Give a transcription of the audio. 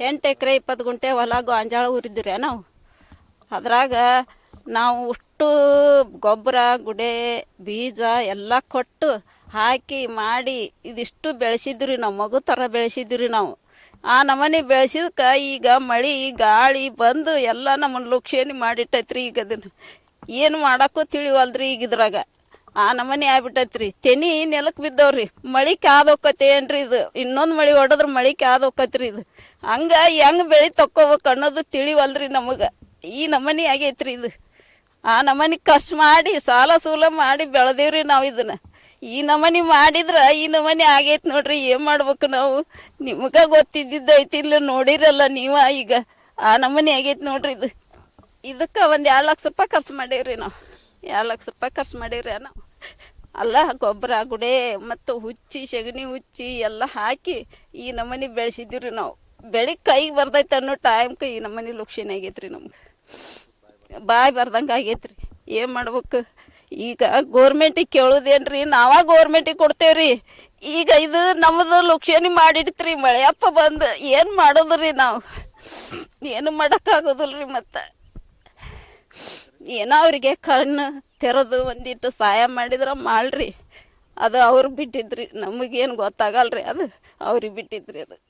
ಎಂಟು ಎಕರೆ ಇಪ್ಪತ್ತು ಗುಂಟೆ ಹೊಲ ಗಾಂಜಾಳ ಊರಿದ್ರಿ ನಾವು. ಅದ್ರಾಗ ನಾವು ಅಷ್ಟು ಗೊಬ್ಬರ, ಗುಡೆ, ಬೀಜ ಎಲ್ಲ ಕೊಟ್ಟು ಹಾಕಿ ಮಾಡಿ ಇದಿಷ್ಟು ಬೆಳೆಸಿದ್ರಿ ನಾವು. ಮಗು ಥರ ಬೆಳೆಸಿದ್ರಿ ನಾವು. ಆ ನಮನೆ ಬೆಳೆಸಿದ್ಕ ಈಗ ಮಳೆ, ಗಾಳಿ ಬಂದು ಎಲ್ಲ ನಮ್ಮನ್ನು ಲುಕ್ಷೇನಿ ಮಾಡಿಟ್ಟೈತ್ರಿ ಈಗ ಅದನ್ನು. ಏನು ಮಾಡೋಕ್ಕೂ ತಿಳಿವಲ್ದ್ರಿ ಈಗ ಇದ್ರಾಗ. ಆ ನಮನಿ ಆಗ್ಬಿಟ್ಟೈತ್ರಿ. ತೆನಿ ನೆಲಕ್ಕೆ ಬಿದ್ದವ್ರಿ. ಮಳಿ ಏನ್ರಿ ಇದು? ಇನ್ನೊಂದು ಮಳಿ ಹೊಡೆದ್ರ ಮಳಿ ಕಾದ್ ಹೋಕತ್ರಿ ಇದು. ಹಂಗ ಹೆಂಗ್ ಬೆಳಿ ತಕ್ಕೋಬೇಕು ಅನ್ನೋದು ತಿಳಿವಲ್ರಿ ನಮಗ. ಈ ನಮನಿ ಆಗೈತ್ರಿ ಇದು. ಆ ನಮನಿ ಕಷ್ಟ ಮಾಡಿ, ಸಾಲ ಸೂಲ ಮಾಡಿ ಬೆಳೆದೇವ್ರಿ ನಾವು ಇದನ್ನ. ಈ ನಮನಿ ಮಾಡಿದ್ರ ಈ ನಮನಿ ಆಗೈತ್ ನೋಡ್ರಿ. ಏನ್ ಮಾಡ್ಬೇಕು ನಾವು? ನಿಮಗ ಗೊತ್ತಿದ್ದಿದ್ದೈತಿ ಇಲ್ಲ ನೋಡಿರಲ್ಲ ನೀವ ಈಗ. ಆ ನಮನಿ ಆಗೈತ್ ನೋಡ್ರಿ ಇದು. ಇದಕ್ಕೆ ಒಂದ್ ಎರಡು ಲಕ್ಷ ರೂಪಾಯಿ ಖರ್ಚು ಮಾಡೇವ್ರಿ ನಾವು. ಎರಡು ಲಕ್ಷ ರೂಪಾಯಿ ಖರ್ಚು ಮಾಡೀವ್ರಿ ನಾವು ಅಲ್ಲ, ಗೊಬ್ಬರ, ಗುಡೆ ಮತ್ತು ಹುಚ್ಚಿ, ಸಗಣಿ, ಹುಚ್ಚಿ ಎಲ್ಲ ಹಾಕಿ ಈ ನಮ್ಮನೆ ಬೆಳೆಸಿದ್ದೀವ್ರಿ ನಾವು. ಬೆಳಿ ಕೈಗೆ ಬರ್ದೈತೆ ಅನ್ನೋ ಟೈಮ್ಗೆ ಈ ನಮ್ಮನೆ ಲುಕ್ಷಿನ ಆಗೈತ್ರಿ ನಮ್ಗೆ. ಬಾಯಿ ಬರ್ದಂಗೆ ಆಗೈತ್ರಿ. ಏನು ಮಾಡ್ಬೇಕು? ಈಗ ಗೋರ್ಮೆಂಟಿಗೆ ಕೇಳೋದೇನ್ರಿ? ನಾವ ಗೋರ್ಮೆಂಟಿಗೆ ಕೊಡ್ತೇವ್ರಿ. ಈಗ ಇದು ನಮ್ಮದು ಲುಕ್ಷಣಿ ಮಾಡಿಡ್ತ್ರಿ. ಮಳೆಯಪ್ಪ ಬಂದು ಏನು ಮಾಡೋದ್ರಿ ನಾವು? ಏನು ಮಾಡೋಕ್ಕಾಗೋದಿಲ್ರಿ ಮತ್ತೆ? ಏನೋ ಅವರಿಗೆ ಕಣ್ಣು ತೆರೆದು ಒಂದಿಟ್ಟು ಸಹಾಯ ಮಾಡಿದ್ರೆ ಮಾಡ್ರಿ. ಅದು ಅವ್ರು ಬಿಟ್ಟಿದ್ರಿ. ನಮಗೇನು ಗೊತ್ತಾಗಲ್ರಿ. ಅದು ಅವ್ರಿಗೆ ಬಿಟ್ಟಿದ್ರಿ ಅದು.